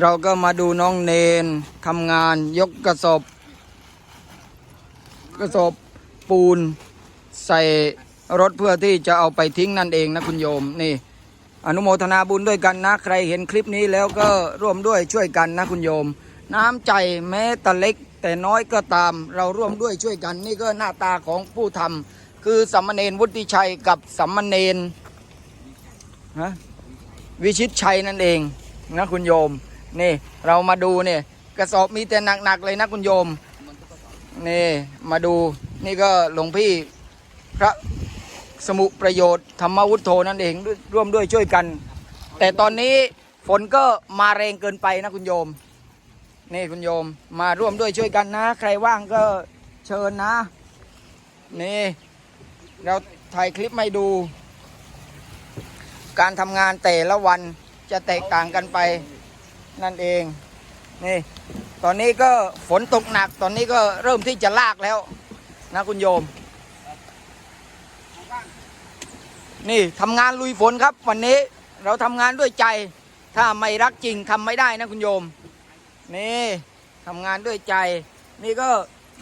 เราก็มาดูน้องเนนทำงานยกกระสอบ กระสอบปูนใส่รถเพื่อที่จะเอาไปทิ้งนั่นเองนะคุณโยมนี่ อนุโมทนาบุญด้วยกันนะ ใครเห็นคลิปนี้แล้วก็ร่วมด้วยช่วยกันนะคุณโยม น้ำใจแม้แต่เล็ก แต่น้อยก็ตาม เราร่วมด้วยช่วยกัน นี่ก็หน้าตาของผู้ทำคือสัมมเนนวุฒิชัยกับสัมมเนนฮะวิชิตชัยนั่นเองนะคุณโยม นี่เรามาดูเนี่ยกระสอบมีแต่หนักๆเลยนะคุณโยมนี่มาดูนี่ก็หลวงพี่พระสมุประโยชน์ธรรมวุฒโธนั่นเองร่วมด้วยช่วยกัน แต่ตอนนี้ฝนก็มาแรงเกินไปนะคุณโยม นี่คุณโยมมาร่วมด้วยช่วยกันนะ ใครว่างก็เชิญนะ นี่เราถ่ายคลิปให้ดู การทำงานแต่ละวันจะแตกต่างกันไป นั่นเองนี่ตอนนี้ก็ฝนตกหนัก ตอนนี้ก็เริ่มที่จะลากแล้วนะคุณโยม นี่ทำงานลุยฝนครับ วันนี้เราทำงานด้วยใจ ถ้าไม่รักจริงทำไม่ได้นะคุณโยม นี่ทำงานด้วยใจ นี่ก็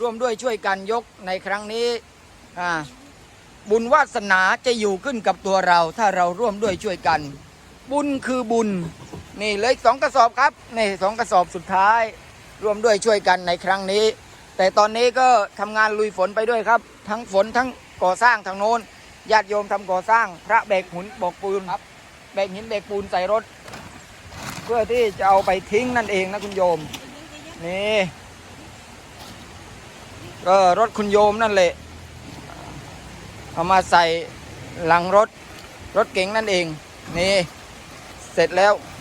ร่วมด้วยช่วยกันยกในครั้งนี้อ่าบุญวาสนาจะอยู่ขึ้นกับตัวเรา ถ้าเราร่วมด้วยช่วยกัน บุญคือบุญ นี่เหลยสองกระสอบครับนี่สองกระสอบสุดท้ายร่วมด้วยช่วยกันในครั้งนี้ แต่ตอนนี้ก็ทำงานลุยฝนไปด้วยครับ ทั้งฝนทั้งก่อสร้างทางโน้นญาติโยมทำก่อสร้าง พระแบกหุนบกปูนครับแบกหินแบกปูนใส่รถ เพื่อที่จะเอาไปทิ้งนั่นเองนะคุณโยมนี่ก็รถคุณโยมนั่นแหละเอามาใส่หลังรถรถเก๋งนั่นเองนี่เสร็จแล้ว